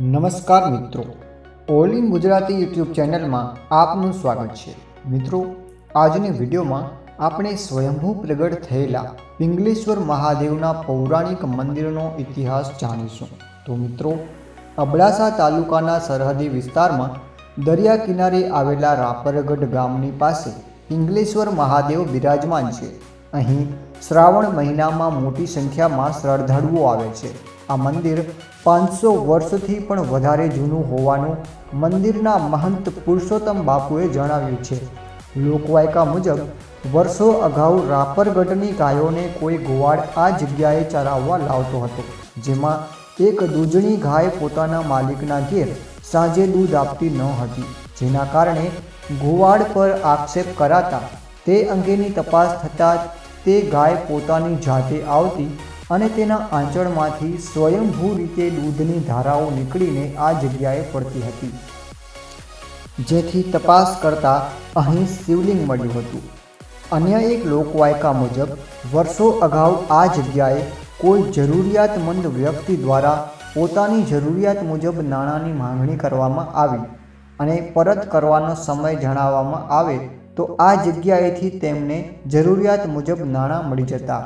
નમસ્કાર મિત્રો. All in Gujarati YouTube ચેનલમાં આપનું સ્વાગત છે. મિત્રો, આજની વિડીયોમાં આપણે સ્વયંભૂ પ્રગટ થયેલા પિંગલેશ્વર મહાદેવના પૌરાણિક મંદિરનો ઇતિહાસ જાણીશું. તો મિત્રો, અબડાસા તાલુકાના સરહદી વિસ્તારમાં દરિયા કિનારે આવેલા રાપરગઢ ગામની પાસે પિંગલેશ્વર મહાદેવ બિરાજમાન છે. અહીં શ્રાવણ મહિનામાં મોટી સંખ્યામાં શ્રદ્ધાળુઓ આવે છે. આ મંદિર પાંચસો વર્ષથી પણ વધારે જૂનું હોવાનું મંદિરના મહંત પુરુષોત્તમ બાપુએ જણાવ્યું છે. લોકવાયકા મુજબ, વર્ષો અગાઉ રાપરગઢની ગાયોને કોઈ ગોવાળ આ જગ્યાએ ચરાવવા લાવતો હતો, જેમાં એક દૂજણી ગાય પોતાના માલિકના ઘેર સાંજે દૂધ આપતી ન હતી, જેના કારણે ગોવાળ પર આક્ષેપ કરાતા તે અંગેની તપાસ થતાં તે ગાય પોતાની જાતે આવતી અને તેના આંચળમાંથી સ્વયંભૂ રીતે દૂધની ધારાઓ નીકળીને આ જગ્યાએ પડતી હતી. જેથી તપાસ કરતા અહીં શિવલિંગ મળ્યું હતું. અન્ય એક લોકવાયકા મુજબ, વર્ષો અગાઉ આ જગ્યાએ કોઈ જરૂરિયાતમંદ વ્યક્તિ દ્વારા પોતાની જરૂરિયાત મુજબ નાણાંની માંગણી કરવામાં આવી અને પરત કરવાનો સમય જણાવવામાં આવે તો આ જગ્યાએથી તેમને જરૂરિયાત મુજબ નાણાં મળી જતા.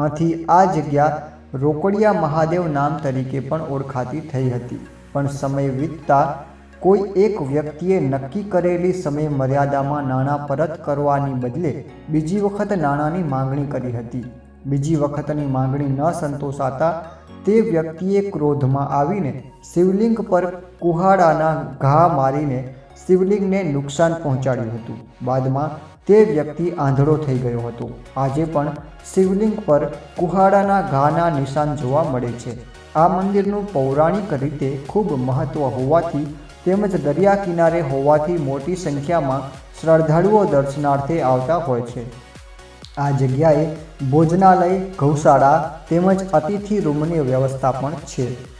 આથી આ જગ્યા રોકડિયા મહાદેવ નામ તરીકે પણ ઓળખાતી થઈ હતી. પણ સમય વીતતા કોઈ એક વ્યક્તિએ નક્કી કરેલી સમય મર્યાદામાં નાણાં પરત કરવાની બદલે બીજી વખત નાણાંની માંગણી કરી હતી. બીજી વખતની માંગણી ન સંતોષાતા તે વ્યક્તિએ ક્રોધમાં આવીને શિવલિંગ પર કુહાડાના ઘા મારીને શિવલિંગને નુકસાન પહોંચાડ્યું હતું. બાદમાં તે વ્યક્તિ આંધળો થઈ ગયો હતો. આજે પણ શિવલિંગ પર કુહાડાના ઘાના નિશાન જોવા મળે છે. આ મંદિરનું પૌરાણિક રીતે ખૂબ મહત્ત્વ હોવાથી તેમજ દરિયા કિનારે હોવાથી મોટી સંખ્યામાં શ્રદ્ધાળુઓ દર્શનાર્થે આવતા હોય છે. આ જગ્યાએ ભોજનાલય, ગૌશાળા તેમજ અતિથિ રૂમની વ્યવસ્થા પણ છે.